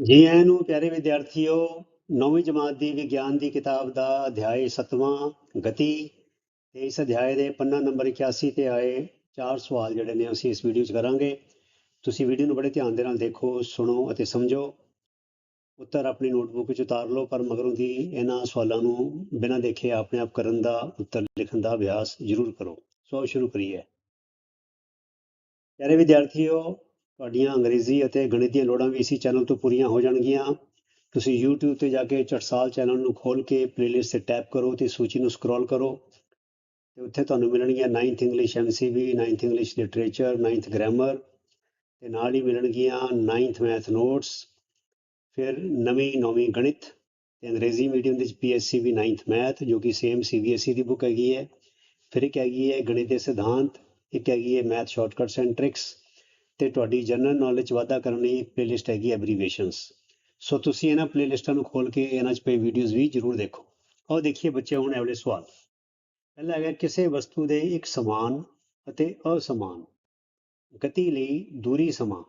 ਜੀ ਆਇਆਂ ਨੂੰ ਪਿਆਰੇ ਵਿਦਿਆਰਥੀਓ, ਨੌਵੀਂ ਜਮਾਤ ਦੀ ਵਿਗਿਆਨ ਦੀ ਕਿਤਾਬ ਦਾ ਅਧਿਆਇ 7ਵਾਂ ਗਤੀ ਤੇ ਇਸ ਅਧਿਆਇ ਦੇ ਪੰਨਾ ਨੰਬਰ 81 ਤੇ ਆਏ ਚਾਰ ਸਵਾਲ ਜਿਹੜੇ ਨੇ ਅਸੀਂ ਇਸ ਵੀਡੀਓ 'ਚ ਕਰਾਂਗੇ। ਤੁਸੀਂ ਵੀਡੀਓ ਨੂੰ ਬੜੇ ਧਿਆਨ ਦੇ ਨਾਲ ਦੇਖੋ, ਸੁਣੋ ਅਤੇ ਸਮਝੋ। ਉੱਤਰ ਆਪਣੀ ਨੋਟਬੁੱਕ ਵਿੱਚ ਉਤਾਰ ਲਓ, ਪਰ ਮਗਰੋਂ ਦੀ ਇਹਨਾਂ ਸਵਾਲਾਂ ਨੂੰ ਬਿਨਾਂ ਦੇਖੇ ਆਪਣੇ ਆਪ ਕਰਨ ਦਾ ਉੱਤਰ ਲਿਖਣ ਦਾ ਅਭਿਆਸ ਜ਼ਰੂਰ ਕਰੋ। ਸੋ ਸ਼ੁਰੂ ਕਰੀਏ। ਪਿਆਰੇ ਵਿਦਿਆਰਥੀਓ ਤੁਹਾਡੀਆਂ ਅੰਗਰੇਜ਼ੀ ਅਤੇ ਗਣਿਤ ਦੀਆਂ ਲੋੜਾਂ ਵੀ ਇਸੇ ਚੈਨਲ ਤੋਂ ਪੂਰੀਆਂ ਹੋ ਜਾਣਗੀਆਂ। ਤੁਸੀਂ YouTube ਤੇ ਜਾ ਕੇ ਚਟਸਾਲ ਚੈਨਲ ਨੂੰ ਖੋਲ ਕੇ ਪਲੇਲਿਸਟ ਤੇ ਟੈਪ ਕਰੋ ਤੇ ਸੂਚੀ ਨੂੰ ਸਕਰੋਲ ਕਰੋ। ਤੇ ਉੱਥੇ ਤੁਹਾਨੂੰ ਮਿਲਣਗੀਆਂ 9th English MCB 9th English literature 9th grammar ਤੇ ਨਾਲ ਹੀ ਮਿਲਣਗੀਆਂ 9th ਮੈਥ ਨੋਟਸ ਫਿਰ ਨਵੀਂ, ਨੌਵੀਂ ਗਣਿਤ ਤੇ ਅੰਗਰੇਜ਼ੀ ਮੀਡੀਅਮ ਦੇ ਵਿੱਚ ਵੀ 9th ਮੈਥ ਜੋ ਕਿ ਸੇਮ CBSE ਦੀ ਬੁੱਕ ਹੈਗੀ ਹੈ। ਫਿਰ ਇੱਕ ਹੈਗੀ ਹੈ ਗਣਿਤ ਦੇ ਸਿਧਾਂਤ, ਇੱਕ ਹੈਗੀ ਹੈ ਮੈਥ ਸ਼ਾਰਟਕਟਸ ਐਂਡ ਟ੍ਰਿਕਸ ਤੇ ਤੁਹਾਡੀ ਜਨਰਲ ਨੌਲੇਜ ਵਾਧਾ ਕਰਨ ਲਈ ਪਲੇਲਿਸਟ ਹੈਗੀ ਐਬਰੀਵੇਸ਼ਨਸ ਸੋ ਤੁਸੀਂ ਇਹਨਾਂ ਪਲੇਲਿਸਟਾਂ ਨੂੰ ਖੋਲ ਕੇ ਇਹਨਾਂ 'ਚ ਪਈ ਵੀਡੀਓਜ਼ ਵੀ ਜ਼ਰੂਰ ਦੇਖੋ। ਆਓ ਦੇਖੀਏ ਬੱਚੇ, ਹੁਣ ਇਹ ਸਵਾਲ। ਪਹਿਲਾ ਹੈਗਾ, ਕਿਸੇ ਵਸਤੂ ਦੇ ਇੱਕ ਸਮਾਨ ਅਤੇ ਅਸਮਾਨ। ਗਤੀ ਲਈ ਦੂਰੀ ਸਮਾਂ।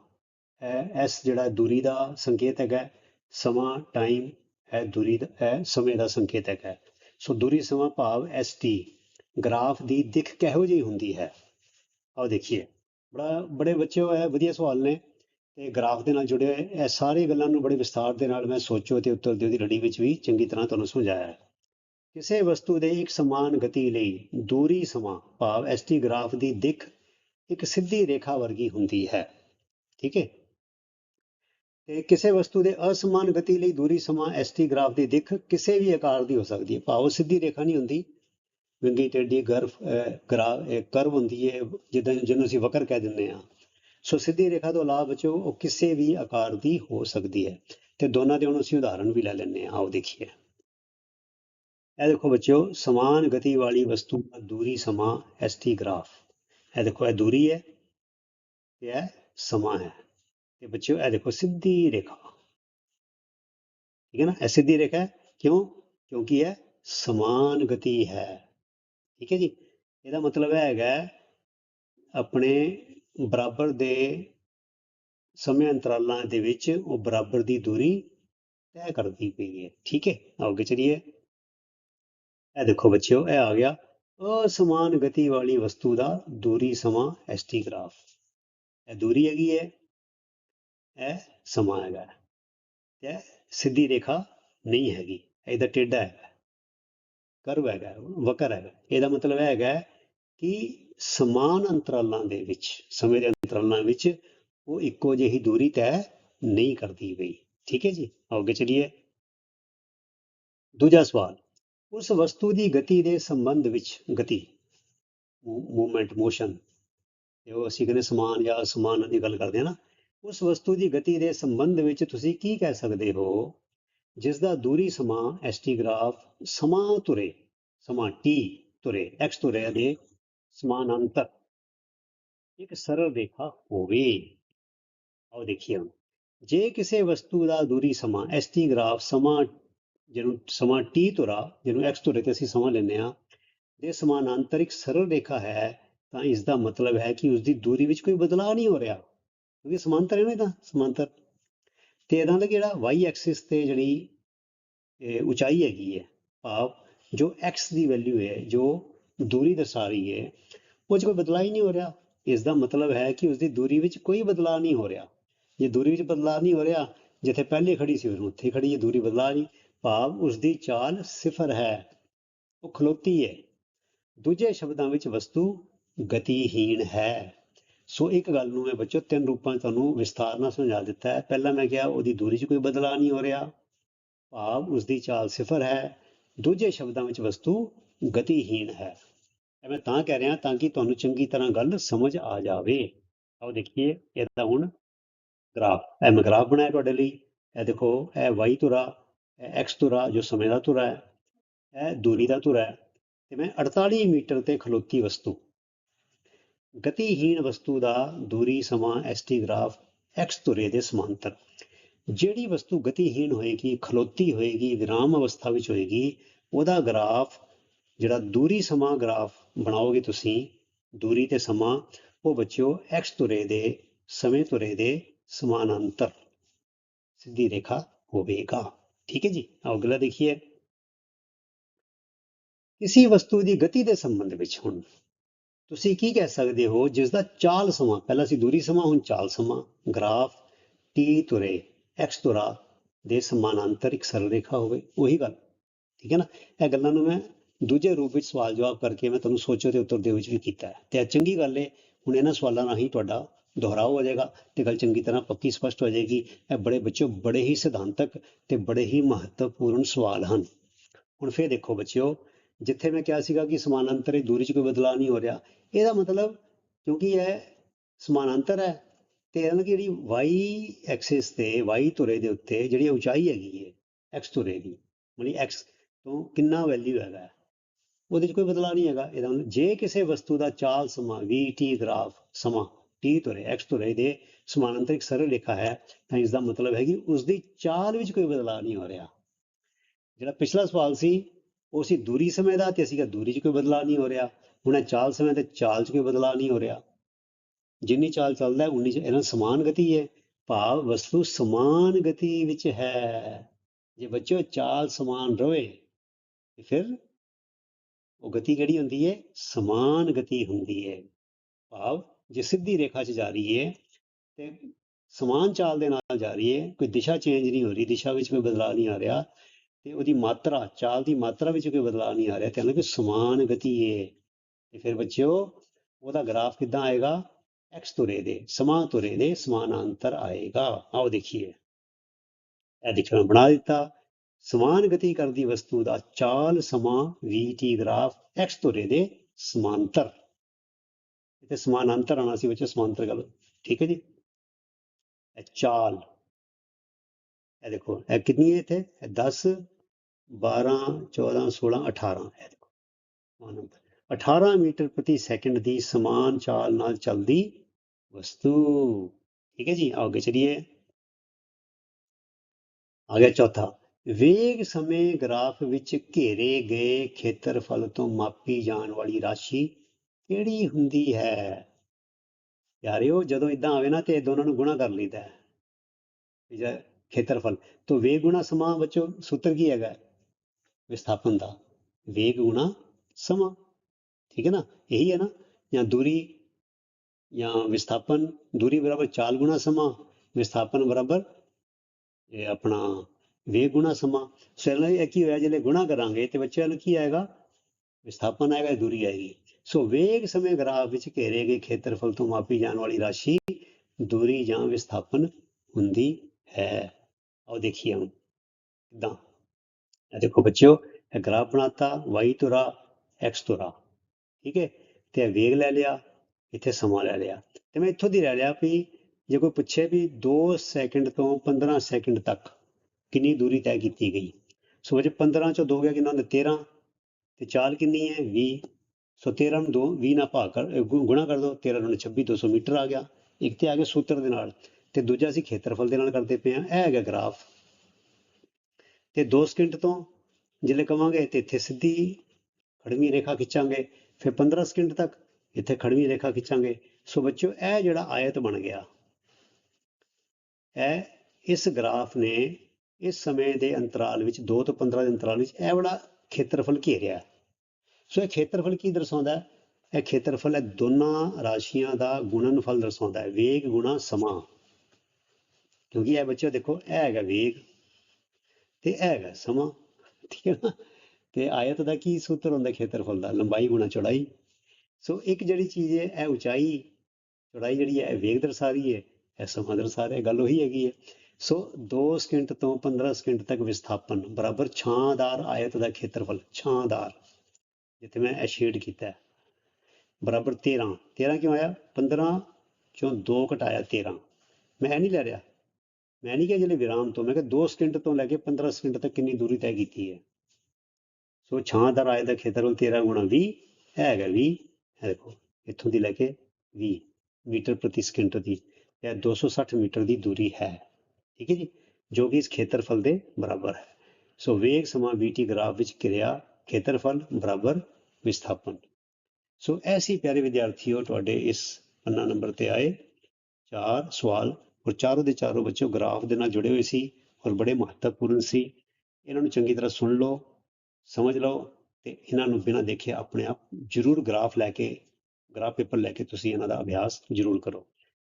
ਹੈ ਐਸ ਜਿਹੜਾ ਦੂਰੀ ਦਾ ਸੰਕੇਤ ਹੈਗਾ, ਸਮਾਂ ਟਾਈਮ ਹੈ ਦੂਰੀ ਦਾ ਹੈ ਸਮੇਂ ਦਾ ਸੰਕੇਤ ਹੈਗਾ। ਸੋ ਦੂਰੀ ਸਮਾਂ ਭਾਵ ਐਸ ਟੀ ਗ੍ਰਾਫ ਦੀ ਦਿੱਖ ਕਿਹੋ ਜਿਹੀ ਹੁੰਦੀ ਹੈ? ਆਓ ਦੇਖੀਏ। ਬੜਾ, ਬੜੇ ਬੱਚੇ ਹੋਏ, ਵਧੀਆ ਸਵਾਲ ਨੇ ਤੇ ਗ੍ਰਾਫ ਦੇ ਨਾਲ ਜੁੜੇ ਹੋਏ, ਇਹ ਸਾਰੀ ਗੱਲਾਂ ਨੂੰ ਬੜੇ ਵਿਸਥਾਰ ਦੇ ਨਾਲ ਮੈਂ ਸੋਚੋ ਤੇ ਉੱਤਰ ਦਿਓ ਦੀ ਲੜੀ ਵਿੱਚ ਵੀ ਚੰਗੀ ਤਰ੍ਹਾਂ ਤੁਹਾਨੂੰ ਸਮਝਾਇਆ ਹੈ। ਕਿਸੇ ਵਸਤੂ ਦੇ ਇੱਕ ਸਮਾਨ ਗਤੀ ਲਈ ਦੂਰੀ ਸਮਾਂ ਭਾਵ ਐਸਟੀ ਗ੍ਰਾਫ ਦੀ ਦਿੱਖ ਇੱਕ ਸਿੱਧੀ ਰੇਖਾ ਵਰਗੀ ਹੁੰਦੀ ਹੈ। ਠੀਕ ਹੈ? ਤੇ ਕਿਸੇ ਵਸਤੂ ਦੇ ਅਸਮਾਨ ਗਤੀ ਲਈ ਦੂਰੀ ਸਮਾਂ ਐਸਟੀ ਗ੍ਰਾਫ ਦੀ ਦਿੱਖ ਕਿਸੇ ਵੀ ਆਕਾਰ ਦੀ ਹੋ ਸਕਦੀ ਹੈ। ਭਾਵ ਸਿੱਧੀ ਰੇਖਾ ਨਹੀਂ ਹੁੰਦੀ ਵਿੰਗੀ ਟੇਢੀ ਗਰਫ ਗਰਾ ਕਰਵ ਹੁੰਦੀ ਹੈ ਜਿੱਦਾਂ ਜਿਹਨੂੰ ਅਸੀਂ ਵਕਰ ਕਹਿ ਦਿੰਦੇ ਆ। ਸੋ ਸਿੱਧੀ ਰੇਖਾ ਤੋਂ ਇਲਾਵਾ ਬੱਚੋ ਉਹ ਕਿਸੇ ਵੀ ਆਕਾਰ ਦੀ ਹੋ ਸਕਦੀ ਹੈ ਤੇ ਦੋਨਾਂ ਦੇ ਹੁਣ ਅਸੀਂ ਉਦਾਹਰਣ ਵੀ ਲੈ ਲੈਂਦੇ ਆ। ਆਓ ਦੇਖੀਏ। ਇਹ ਦੇਖੋ ਬੱਚਿਓ, ਸਮਾਨ ਗਤੀ ਵਾਲੀ ਵਸਤੂ ਦਾ ਦੂਰੀ ਸਮਾਂ ਐਸਟੀ ਗ੍ਰਾਫ। ਇਹ ਦੇਖੋ, ਇਹ ਦੂਰੀ ਹੈ ਤੇ ਇਹ ਸਮਾਂ ਹੈ। ਤੇ ਬੱਚਿਓ, ਇਹ ਦੇਖੋ ਸਿੱਧੀ ਰੇਖਾ। ਠੀਕ ਹੈ ਨਾ? ਇਹ ਸਿੱਧੀ ਰੇਖਾ ਹੈ। ਕਿਉਂ? ਕਿਉਂਕਿ ਇਹ ਸਮਾਨ ਗਤੀ ਹੈ। ਠੀਕ ਹੈ ਜੀ? ਇਹਦਾ ਮਤਲਬ ਹੈਗਾ ਆਪਣੇ ਬਰਾਬਰ ਦੇ ਸਮੇਂ ਅੰਤਰਾਲਾਂ ਦੇ ਵਿੱਚ ਉਹ ਬਰਾਬਰ ਦੀ ਦੂਰੀ ਤੈਅ ਕਰਦੀ ਪਈ ਹੈ। ਠੀਕ ਹੈ? ਅੱਗੇ ਚਲੀਏ। ਇਹ ਦੇਖੋ ਬੱਚਿਓ, ਇਹ ਆ ਗਿਆ ਅਸਮਾਨ ਗਤੀ ਵਾਲੀ ਵਸਤੂ ਦਾ ਦੂਰੀ ਸਮਾਂ ਐਸਟੀ ਗ੍ਰਾਫ ਇਹ ਦੂਰੀ ਹੈਗੀ ਹੈ, ਇਹ ਸਮਾਂ ਹੈਗਾ ਤੇ ਸਿੱਧੀ ਰੇਖਾ ਨਹੀਂ ਹੈਗੀ। ਇਹਦਾ ਟੇਢਾ ਹੈ ਕਰਵ ਹੈਗਾ ਵਕਰ ਹੈਗਾ। ਇਹਦਾ ਮਤਲਬ ਹੈਗਾ ਕਿ ਸਮਾਨ ਅੰਤਰਾਲਾਂ ਦੇ ਵਿੱਚ, ਸਮੇਂ ਦੇ ਅੰਤਰਾਲਾਂ ਵਿੱਚ ਉਹ ਇੱਕੋ ਜਿਹੀ ਦੂਰੀ ਤੈਅ ਨਹੀਂ ਕਰਦੀ ਪਈ। ਠੀਕ ਹੈ ਜੀ? ਅੱਗੇ ਚਲੀਏ। ਦੂਜਾ ਸਵਾਲ, ਉਸ ਵਸਤੂ ਦੀ ਗਤੀ ਦੇ ਸੰਬੰਧ ਵਿੱਚ ਗਤੀ ਮੂਵਮੈਂਟ, ਮੋਸ਼ਨ ਇਹ ਉਹ ਅਸੀਂ ਕਹਿੰਦੇ ਸਮਾਨ ਜਾਂ ਅਸਮਾਨ ਦੀ ਗੱਲ ਕਰਦੇ ਹਾਂ ਨਾ, ਉਸ ਵਸਤੂ ਦੀ ਗਤੀ ਦੇ ਸੰਬੰਧ ਵਿੱਚ ਤੁਸੀਂ ਕੀ ਕਹਿ ਸਕਦੇ ਹੋ? ਜਿਸ ਦਾ ਦੂਰੀ ਸਮਾਂ ਐਸਟੀ ਗ੍ਰਾਫ ਸਮਾਂ ਤੁਰੇ ਸਮਾਂ t ਤੁਰੇ x ਤੁਰੇ ਦੇ ਸਮਾਨਾਂਤਰ। ਇੱਕ ਸਰਲ ਰੇਖਾ ਹੋਵੇ। ਆਓ ਦੇਖੀਏ ਜੇ ਕਿਸੇ ਵਸਤੂ ਦਾ ਦੂਰੀ ਸਮਾਂ ਐਸਟੀ ਗ੍ਰਾਫ ਸਮਾਂ ਜਿਹਨੂੰ ਸਮਾਂ t ਤੁਰਾ ਜਿਹਨੂੰ x ਤੁਰੇ ਤੇ ਅਸੀਂ ਸਮਾਂ ਲੈਂਦੇ ਆ ਦੇ ਸਮਾਨਾਂਤਰ ਇੱਕ ਸਰਲ ਰੇਖਾ ਹੈ, ਤਾਂ ਇਸ ਦਾ ਮਤਲਬ ਹੈ ਕਿ ਉਸ ਦੀ ਦੂਰੀ ਵਿੱਚ ਕੋਈ ਬਦਲਾਅ ਨਹੀਂ ਹੋ ਰਿਹਾ। ਕਿਉਂਕਿ ਸਮਾਂਤਰ ਹੈ ਨਾ ਇਹਦਾ, ਸਮਾਂਤਰ। ਤੇ ਇਹਦਾ ਦਾ ਜਿਹੜਾ y ਐਕਸਿਸ ਤੇ ਜਿਹੜੀ ਉਚਾਈ ਹੈਗੀ ਹੈ, ਭਾਵ ਜੋ x ਦੀ ਵੈਲਿਊ ਹੈ, ਜੋ ਦੂਰੀ ਦਰਸਾ ਰਹੀ ਹੈ, ਉਹ 'ਚ ਕੋਈ ਬਦਲਾਅ ਹੀ ਨਹੀਂ ਹੋ ਰਿਹਾ। ਇਸ ਦਾ ਮਤਲਬ ਹੈ ਕਿ ਉਸ ਦੀ ਦੂਰੀ ਵਿੱਚ ਕੋਈ ਬਦਲਾਅ ਨਹੀਂ ਹੋ ਰਿਹਾ। ਜੇ ਦੂਰੀ ਵਿੱਚ ਬਦਲਾਅ ਨਹੀਂ ਹੋ ਰਿਹਾ, ਜਿੱਥੇ ਪਹਿਲੇ ਖੜੀ ਸੀ ਉਹ ਉੱਥੇ ਖੜੀ ਹੈ, ਦੂਰੀ ਬਦਲਾਅ ਨਹੀਂ, ਭਾਵ ਉਸ ਦੀ ਚਾਲ ਸਿਫਰ ਹੈ, ਉਹ ਖਲੋਤੀ ਹੈ। ਦੂਜੇ ਸ਼ਬਦਾਂ ਵਿੱਚ ਵਸਤੂ ਗਤੀਹੀਣ ਹੈ। ਸੋ ਇੱਕ ਗੱਲ ਨੂੰ ਮੈਂ ਬੱਚੋ ਤਿੰਨ ਰੂਪਾਂ 'ਚ ਤੁਹਾਨੂੰ ਵਿਸਥਾਰ ਨਾਲ ਸਮਝਾ ਦਿੱਤਾ ਹੈ। ਪਹਿਲਾਂ ਮੈਂ ਕਿਹਾ ਉਹਦੀ ਦੂਰੀ 'ਚ ਕੋਈ ਬਦਲਾਅ ਨਹੀਂ ਹੋ ਰਿਹਾ। ਭਾਵ ਉਸ ਦੀ ਚਾਲ ਸਿਫਰ ਹੈ। ਦੂਜੇ ਸ਼ਬਦਾਂ ਵਿੱਚ ਵਸਤੂ ਗਤੀਹੀਣ ਹੈ। ਇਹ ਮੈਂ ਤਾਂ ਕਹਿ ਰਿਹਾ ਤਾਂ ਕਿ ਤੁਹਾਨੂੰ ਚੰਗੀ ਤਰ੍ਹਾਂ ਗੱਲ ਸਮਝ ਆ ਜਾਵੇ। ਆਓ ਦੇਖੀਏ, ਇਹਦਾ ਹੁਣ ਗ੍ਰਾਫ। ਇਹ ਮੈਂ ਗ੍ਰਾਫ ਬਣਾਇਆ ਤੁਹਾਡੇ ਲਈ। ਇਹ ਦੇਖੋ, ਇਹ y ਧੁਰਾ, ਇਹ x ਧੁਰਾ ਜੋ ਸਮੇਂ ਦਾ ਧੁਰਾ ਹੈ। ਇਹ ਦੂਰੀ ਦਾ ਧੁਰਾ ਹੈ। ਤੇ ਮੈਂ 48 ਮੀਟਰ ਤੇ ਖਲੋਤੀ ਵਸਤੂ। ਗਤੀਹੀਣ ਵਸਤੂ ਦਾ ਦੂਰੀ ਸਮਾਂ ਐਸਟੀ ਗ੍ਰਾਫ x ਤੁਰੇ ਦੇ ਸਮਾਂਤਰ। ਜਿਹੜੀ ਵਸਤੂ ਗਤੀਹੀਣ ਹੋਏਗੀ, ਖਲੋਤੀ ਹੋਏਗੀ, ਵਿਰਾਮ ਅਵਸਥਾ ਵਿੱਚ ਹੋਏਗੀ, ਉਹਦਾ ਗ੍ਰਾਫ, ਜਿਹੜਾ ਦੂਰੀ ਸਮਾਂ ਗ੍ਰਾਫ ਬਣਾਓਗੇ ਤੁਸੀਂ, ਦੂਰੀ ਤੇ ਸਮਾਂ, ਉਹ ਬੱਚਿਓ x ਤੁਰੇ ਦੇ ਸਮੇਂ ਤੁਰੇ ਦੇ ਸਮਾਨਾਂਤਰ। ਸਿੱਧੀ ਰੇਖਾ ਹੋਵੇਗਾ। ਠੀਕ ਹੈ ਜੀ? ਅਗਲਾ ਦੇਖੀਏ। ਕਿਸੇ ਵਸਤੂ ਦੀ ਗਤੀ ਦੇ ਸੰਬੰਧ ਵਿੱਚ ਹੁਣ। ਤੁਸੀਂ ਕੀ ਕਹਿ ਸਕਦੇ ਹੋ? ਜਿਸ ਦਾ ਚਾਲ ਸਮਾਂ, ਪਹਿਲਾਂ ਸੀ ਦੂਰੀ ਸਮਾਂ, ਹੁਣ ਚਾਲ ਸਮਾਂ, ਗ੍ਰਾਫ t ਤੁਰੇ, x ਤੁਰਾ ਦੇ ਸਮਾਨਾਂਤਰ ਇੱਕ ਸਰਲ ਰੇਖਾ ਹੋਵੇ, ਉਹੀ ਗੱਲ। ਠੀਕ ਹੈ ਨਾ? ਇਹ ਗੱਲਾਂ ਨੂੰ ਮੈਂ ਦੂਜੇ ਰੂਪ ਵਿੱਚ ਸਵਾਲ ਜਵਾਬ ਕਰਕੇ ਮੈਂ ਤੁਹਾਨੂੰ ਸੋਚੋ ਤੇ ਉੱਤਰ ਦੇ ਵਿੱਚ ਵੀ ਕੀਤਾ ਹੈ। ਤੇ ਇਹ ਚੰਗੀ ਗੱਲ ਹੈ ਹੁਣ ਇਹਨਾਂ ਸਵਾਲਾਂ ਰਾਹੀਂ ਤੁਹਾਡਾ ਦੁਹਰਾਓ ਹੋ ਜਾਏਗਾ ਤੇ ਗੱਲ ਚੰਗੀ ਤਰ੍ਹਾਂ ਪੱਕੀ ਸਪਸ਼ਟ ਹੋ ਜਾਏਗੀ। ਇਹ ਬੜੇ ਬੱਚਿਓ, ਬੜੇ ਹੀ ਸਿਧਾਂਤਕ ਤੇ ਬੜੇ ਹੀ ਮਹੱਤਵਪੂਰਨ ਸਵਾਲ ਹਨ। ਹੁਣ ਫੇਰ ਦੇਖੋ ਬੱਚਿਓ, ਜਿੱਥੇ ਮੈਂ ਕਿਹਾ ਸੀਗਾ ਕਿ ਸਮਾਨਾਂਤਰ ਦੀ ਦੂਰੀ 'ਚ ਕੋਈ ਬਦਲਾਅ ਨਹੀਂ ਹੋ ਰਿਹਾ ਇਹਦਾ ਮਤਲਬ ਕਿਉਂਕਿ ਇਹ ਸਮਾਨਾਂਤਰ ਹੈ ਤੇ ਇਹਨਾਂ ਦੀ ਜਿਹੜੀ y ਐਕਸਿਸ ਤੇ, y ਧੁਰੇ ਦੇ ਉੱਤੇ ਜਿਹੜੀ ਉਚਾਈ ਹੈਗੀ ਹੈ, x ਧੁਰੇ ਦੀ, ਮਤਲਬ x ਤੋਂ ਕਿੰਨਾ ਵੈਲਿਊ ਹੈਗਾ ਉਹਦੇ 'ਚ ਕੋਈ ਬਦਲਾਅ ਨਹੀਂ ਹੈਗਾ। ਇਹਦਾ ਜੇ ਕਿਸੇ ਵਸਤੂ ਦਾ ਚਾਲ ਸਮਾਂ v, t ਗ੍ਰਾਫ ਸਮਾਂ t ਧੁਰੇ, x ਧੁਰੇ ਦੇ ਸਮਾਨਾਂਤਰ ਇੱਕ ਸਰਲ ਰੇਖਾ ਹੈ, ਤਾਂ ਇਸ ਦਾ ਮਤਲਬ ਹੈ ਕਿ ਉਸ ਦੀ ਚਾਲ ਵਿੱਚ ਕੋਈ ਬਦਲਾਅ ਨਹੀਂ ਹੋ ਰਿਹਾ। ਜਿਹੜਾ ਪਿਛਲਾ ਸਵਾਲ ਸੀ, ਉਹ ਸੀ ਦੂਰੀ ਸਮੇਂ ਦਾ ਤੇ ਅਸੀਂ ਕਿਹਾ ਦੂਰੀ 'ਚ ਕੋਈ ਬਦਲਾਅ ਨਹੀਂ ਹੋ ਰਿਹਾ। ਹੁਣ ਇਹ ਚਾਲ ਸਮੇਂ ਤੇ ਚਾਲ 'ਚ ਕੋਈ ਬਦਲਾਅ ਨਹੀਂ ਹੋ ਰਿਹਾ। ਜਿੰਨੀ ਚਾਲ ਚੱਲਦਾ ਹੈ ਉਨੀ 'ਚ ਇਹਨਾਂ ਸਮਾਨ ਗਤੀ ਹੈ। ਭਾਵ ਵਸਤੂ ਸਮਾਨ ਗਤੀ ਵਿੱਚ ਹੈ। ਜੇ ਬੱਚੋ ਚਾਲ ਸਮਾਨ ਰਹੇ ਤੇ ਫਿਰ ਉਹ ਗਤੀ ਕਿਹੜੀ ਹੁੰਦੀ ਹੈ ਸਮਾਨ ਗਤੀ ਹੁੰਦੀ ਹੈ ਭਾਵ ਜੇ ਸਿੱਧੀ ਰੇਖਾ 'ਚ ਜਾ ਰਹੀ ਹੈ ਤੇ ਸਮਾਨ ਚਾਲ ਦੇ ਨਾਲ ਜਾ ਰਹੀ ਹੈ ਕੋਈ ਦਿਸ਼ਾ ਚੇਂਜ ਨਹੀਂ ਹੋ ਰਹੀ, ਦਿਸ਼ਾ ਵਿੱਚ ਕੋਈ ਬਦਲਾਅ ਨਹੀਂ ਆ ਰਿਹਾ, ਤੇ ਉਹਦੀ ਮਾਤਰਾ, ਚਾਲ ਦੀ ਮਾਤਰਾ ਵਿੱਚ ਕੋਈ ਬਦਲਾਅ ਨਹੀਂ ਆ ਰਿਹਾ, ਤੇ ਹਾਲਾਂਕਿ ਕਿ ਸਮਾਨ ਗਤੀ ਹੈ ਤੇ ਫਿਰ ਬੱਚਿਓ, ਉਹਦਾ ਗ੍ਰਾਫ ਕਿੱਦਾਂ ਆਏਗਾ? X ਤੁਰੇ ਦੇ, ਸਮਾਂ ਤੁਰੇ ਦੇ ਸਮਾਨਾਂਤਰ ਆਏਗਾ। ਆਓ ਦੇਖੀਏ। ਇਹ ਦੇਖੋ ਬਣਾ ਦਿੱਤਾ। ਸਮਾਨ ਗਤੀ ਕਰਦੀ ਵਸਤੂ ਦਾ ਚਾਲ ਸਮਾਂ vt ਗ੍ਰਾਫ x ਤੁਰੇ ਦੇ ਸਮਾਂਤਰ ਇੱਥੇ ਸਮਾਨਾਂਤਰ ਆਣਾ ਸੀ ਬੱਚੇ ਸਮਾਂਤਰ ਗੱਲ। ਠੀਕ ਹੈ ਜੀ? ਇਹ ਚਾਲ। ਇਹ ਦੇਖੋ, ਇਹ ਕਿੰਨੀ ਹੈ ਇੱਥੇ? ਇਹ 10 12 14 16 18 ਇਹ ਦੇਖੋ ਸਮਾਨ 18 ਮੀਟਰ ਪ੍ਰਤੀ ਸੈਕਿੰਡ ਦੀ ਸਮਾਨ ਚਾਲ ਨਾਲ ਚੱਲਦੀ ਵਸਤੂ। ਠੀਕ ਹੈ ਜੀ, ਆਓ ਅੱਗੇ ਚਲੀਏ। ਆ ਗਿਆ ਚੌਥਾ। ਵੇਗ ਸਮੇਂ ਗ੍ਰਾਫ ਵਿੱਚ ਘੇਰੇ ਗਏ ਖੇਤਰਫਲ ਤੋਂ ਮਾਪੀ ਜਾਣ ਵਾਲੀ ਰਾਸ਼ੀ ਕਿਹੜੀ ਹੁੰਦੀ ਹੈ? ਯਾਰਿਓ ਜਦੋਂ ਇਦਾਂ ਆਵੇ ਨਾ ਤੇ ਇਹ ਦੋਨਾਂ ਨੂੰ ਗੁਣਾ ਕਰ ਲਈਦਾ ਹੈ। ਹੈ ਖੇਤਰਫਲ, ਤੋਂ ਵੇਗ ਗੁਣਾ ਸਮਾਂ ਬੱਚੋ ਸੂਤਰ ਕੀ ਹੈਗਾ? ਵਿਸਥਾਪਨ ਦਾ। ਵੇਗ ਗੁਣਾ ਸਮਾਂ। ਠੀਕ ਹੈ ਨਾ? ਇਹੀ ਹੈ ਨਾ, ਜਾਂ ਦੂਰੀ, ਜਾਂ ਵਿਸਥਾਪਨ, ਦੂਰੀ ਬਰਾਬਰ ਚਾਲ ਗੁਣਾ ਸਮਾਂ, ਵਿਸਥਾਪਨ ਬਰਾਬਰ ਇਹ ਆਪਣਾ ਵੇਗ ਗੁਣਾ ਸਮਾਂ। ਸੋ ਇਹ ਕੀ ਹੋਇਆ, ਜਿਹੜੇ ਗੁਣਾ ਕਰਾਂਗੇ ਤੇ ਬੱਚਿਆਂ ਨੂੰ ਕੀ ਆਏਗਾ? ਵਿਸਥਾਪਨ ਆਏਗਾ, ਦੂਰੀ ਆਏਗੀ। ਸੋ ਵੇਗ ਸਮੇਂ ਗ੍ਰਾਫ ਵਿੱਚ ਘੇਰੇ ਗਏ ਖੇਤਰਫਲ ਤੋਂ ਮਾਪੀ ਜਾਣ ਵਾਲੀ ਰਾਸ਼ੀ, ਦੂਰੀ ਜਾਂ ਵਿਸਥਾਪਨ ਹੁੰਦੀ ਹੈ। ਆਓ ਦੇਖੀਏ ਹੁਣ, ਕਿਦਾਂ? ਇਹ ਦੇਖੋ ਬੱਚਿਓ, ਇਹ ਗ੍ਰਾਫ ਬਣਾਤਾ, y ਤੁਰਾ x ਤੁਰਾ ਠੀਕ ਹੈ? ਤੇ ਇਹ ਵੇਗ ਲੈ ਲਿਆ, ਇੱਥੇ ਸਮਾਂ ਲੈ ਲਿਆ। ਤੇ ਮੈਂ ਇੱਥੋਂ ਦੀ ਲੈ ਲਿਆ ਵੀ ਜੇ ਕੋਈ ਪੁੱਛੇ ਵੀ 2 ਸੈਕਿੰਡ ਤੋਂ 15 ਸੈਕਿੰਡ ਤੱਕ ਕਿੰਨੀ ਦੂਰੀ ਤੈਅ ਕੀਤੀ ਗਈ। ਸੋ ਜੇ 15 ਚੋਂ 2 ਗਿਆ ਕਿੰਨਾ ਹੁੰਦਾ? 13 ਤੇ ਚਾਲ ਕਿੰਨੀ ਹੈ? 20 ਸੋ 13 ਨੂੰ 2 20 ਨਾਲ ਭਾਗ ਕਰ, ਅਹ ਗੁ- ਗੁਣਾ ਕਰ ਦੋ 13 ਨੂੰ 26 200 ਮੀਟਰ ਆ ਗਿਆ। ਇੱਕ ਤੇ ਆ ਗਿਆ ਸੂਤਰ ਦੇ ਨਾਲ। ਤੇ ਦੂਜਾ ਅਸੀਂ ਖੇਤਰਫਲ ਦੇ ਨਾਲ ਕਰਦੇ ਪਏ ਆ ਇਹ ਹੈਗਾ ਗ੍ਰਾਫ। ਤੇ 2 ਸਕਿੰਟ ਤੋਂ, ਜਿਲੇ ਕਵਾਂਗੇ ਤੇ ਇੱਥੇ ਸਿੱਧੀ ਖੜਵੀਂ ਰੇਖਾ ਖਿੱਚਾਂਗੇ। ਫਿਰ 15 ਸਕਿੰਟ ਤੱਕ ਇੱਥੇ ਖੜਵੀਂ ਰੇਖਾ ਖਿੱਚਾਂਗੇ। ਸੋ ਬੱਚਿਓ, ਇਹ ਜਿਹੜਾ ਆਇਤ ਬਣ ਗਿਆ, ਇਹ ਇਸ ਗ੍ਰਾਫ ਨੇ ਇਸ ਸਮੇਂ ਦੇ ਅੰਤਰਾਲ ਵਿੱਚ 2 ਤੋਂ 15 ਦੇ ਅੰਤਰਾਲ ਵਿੱਚ, ਇਹ ਵਾਲਾ ਖੇਤਰਫਲ ਘੇਰਿਆ। ਸੋ ਇਹ ਖੇਤਰਫਲ ਕੀ ਦਰਸਾਉਂਦਾ ਹੈ? ਇਹ ਖੇਤਰਫਲ ਇਹ ਦੋਨਾਂ ਰਾਸ਼ੀਆਂ ਦਾ ਗੁਣਨਫਲ ਦਰਸਾਉਂਦਾ ਹੈ। ਵੇਗ ਗੁਣਾ ਸਮਾਂ। ਕਿਉਂਕਿ ਇਹ ਬੱਚਿਓ ਦੇਖੋ, ਇਹ ਹੈਗਾ ਵੇਗ ਤੇ ਇਹ ਹੈਗਾ ਸਮਾਂ। ਠੀਕ ਹੈ ਨਾ? ਤੇ ਆਇਤ ਦਾ ਕੀ ਸੂਤਰ ਹੁੰਦਾ ਖੇਤਰਫਲ ਦਾ? ਲੰਬਾਈ ਗੁਣਾ ਚੌੜਾਈ। ਸੋ ਇੱਕ ਜਿਹੜੀ ਚੀਜ਼ ਹੈ, ਇਹ ਉਚਾਈ, ਚੌੜਾਈ ਜਿਹੜੀ ਹੈ, ਇਹ ਵੇਗ ਦਰਸਾ ਰਹੀ ਹੈ, ਇਹ ਸਮਾਂ ਦਰਸਾ ਰਿਹਾ, ਗੱਲ ਉਹੀ ਹੈਗੀ ਹੈ। ਸੋ 2 ਸਕਿੰਟ ਤੋਂ 15 ਸਕਿੰਟ ਤੱਕ ਵਿਸਥਾਪਨ, ਬਰਾਬਰ ਛਾਂਦਾਰ ਆਇਤ ਦਾ ਖੇਤਰਫਲ, ਛਾਂਦਾਰ, ਜਿੱਥੇ ਮੈਂ ਇਹ ਸ਼ੇਡ ਕੀਤਾ ਬਰਾਬਰ 13 13 ਕਿਉਂ ਆਇਆ? 15 ਚੋਂ 2 ਘਟਾਇਆ 13 ਮੈਂ ਇਹ ਨਹੀਂ ਲੈ ਰਿਹਾ। ਮੈਂ ਨਹੀਂ ਕਿਹਾ ਜਿਹੜੇ ਵਿਰਾਮ ਤੋਂ, ਮੈਂ ਕਿਹਾ 2 ਸਕਿੰਟ ਤੋਂ ਲੈ ਕੇ 15 ਸਕਿੰਟ ਤੱਕ ਕਿੰਨੀ ਦੂਰੀ ਤੈਅ ਕੀਤੀ ਹੈ। ਸੋ ਛਾਂ ਦਾ ਆਇਤ ਦਾ ਖੇਤਰਫਲ 13 ਗੁਣਾ 20 ਹੈਗਾ 20 ਹੈ ਦੇਖੋ, ਇੱਥੋਂ ਦੀ ਲੈ ਕੇ 20 ਮੀਟਰ ਪ੍ਰਤੀ ਸਕਿੰਟ ਦੀ, ਇਹ 260 ਮੀਟਰ ਦੀ ਦੂਰੀ ਹੈ, ਠੀਕ ਹੈ ਜੀ, ਜੋ ਕਿ ਇਸ ਖੇਤਰਫਲ ਦੇ ਬਰਾਬਰ ਹੈ। ਸੋ ਵੇਗ ਸਮਾਂ vt ਗ੍ਰਾਫ ਵਿੱਚ ਕਿਰਿਆ ਖੇਤਰਫਲ ਬਰਾਬਰ ਵਿਸਥਾਪਨ। ਸੋ ਐਸੀ ਪਿਆਰੇ ਵਿਦਿਆਰਥੀਓ, ਤੁਹਾਡੇ ਇਸ ਪੰਨਾ ਨੰਬਰ ਤੇ ਆਏ ਚਾਰ ਸਵਾਲ, ਔਰ ਚਾਰੋਂ ਦੇ ਚਾਰੋਂ ਬੱਚੇ ਗ੍ਰਾਫ ਦੇ ਨਾਲ ਜੁੜੇ ਹੋਏ ਸੀ, ਔਰ ਬੜੇ ਮਹੱਤਵਪੂਰਨ ਸੀ। ਇਹਨਾਂ ਨੂੰ ਚੰਗੀ ਤਰ੍ਹਾਂ ਸੁਣ ਲਓ ਸਮਝ ਲਓ ਤੇ ਇਹਨਾਂ ਨੂੰ ਬਿਨਾਂ ਦੇਖੇ ਆਪਣੇ ਆਪ ਜ਼ਰੂਰ ਗ੍ਰਾਫ ਲੈ ਕੇ, ਗ੍ਰਾਫ ਪੇਪਰ ਲੈ ਕੇ ਤੁਸੀਂ ਇਹਨਾਂ ਦਾ ਅਭਿਆਸ ਜ਼ਰੂਰ ਕਰੋ।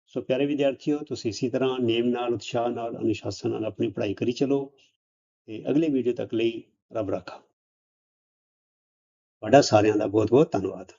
ਸੋ ਪਿਆਰੇ ਵਿਦਿਆਰਥੀਓ, ਤੁਸੀਂ ਇਸੇ ਤਰ੍ਹਾਂ ਨੇਮ ਨਾਲ, ਉਤਸ਼ਾਹ ਨਾਲ, ਅਨੁਸ਼ਾਸਨ ਨਾਲ ਆਪਣੀ ਪੜ੍ਹਾਈ ਕਰੀ ਚਲੋ ਤੇ ਅਗਲੇ ਵੀਡੀਓ ਤੱਕ ਲਈ ਰੱਬ ਰਾਖਾ। ਤੁਹਾਡਾ ਸਾਰਿਆਂ ਦਾ ਬਹੁਤ ਬਹੁਤ ਧੰਨਵਾਦ।